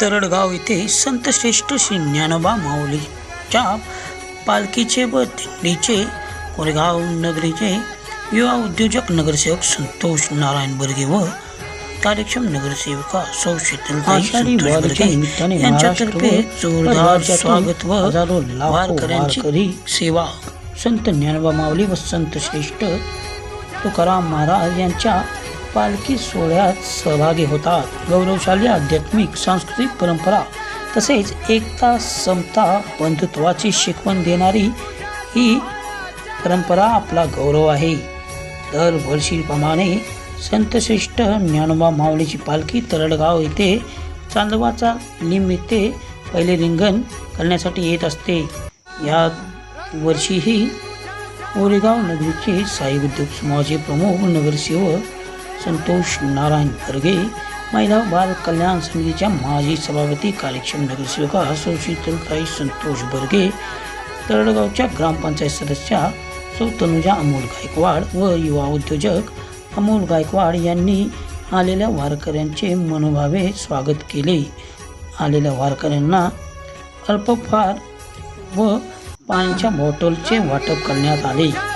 तरडगाव येथे संत श्रेष्ठ श्री ज्ञानोबा माऊलीच्या पालखीचे व दिंडीचे कोरेगाव नगरीचे युवा उद्योजक नगरसेवक संतोष नारायण बर्गे व कार्यक्षम नगरसेविका सौ शीतलताई यांच्यातर्फे जोरदार स्वागत व वारकऱ्यांची सेवा. संत ज्ञानोबा माऊली व संत श्रेष्ठ तुकाराम महाराज यांच्या पालखी सोहळ्यात सहभागी होतात. गौरवशाली आध्यात्मिक सांस्कृतिक परंपरा तसेच एकता समता बंधुत्वाची शिकवण देणारी ही परंपरा आपला गौरव आहे. दरवर्षीप्रमाणे संतश्रेष्ठ ज्ञानोबा माऊलीची पालखी तरडगाव येथे चांदवाचा निमित्ते पहिले रिंगण करण्यासाठी येत असते. या वर्षीही कोरेगाव नगरीचे साई उद्योग समाजाचे प्रमुख नगरसेवक संतोष नारायण खरगे महिला बाल कल्याण समितीच्या माजी सभापती कार्यक्षम नगरसेविका सुशीतलताई संतोष बर्गे तरडगावच्या ग्रामपंचायत सदस्या सौ तनुजा अमोल गायकवाड व युवा उद्योजक अमोल गायकवाड यांनी आलेल्या वारकऱ्यांचे मनोभावे स्वागत केले. आलेल्या वारकऱ्यांना अल्पफार व पाण्याच्या बॉटलचे वाटप करण्यात आले.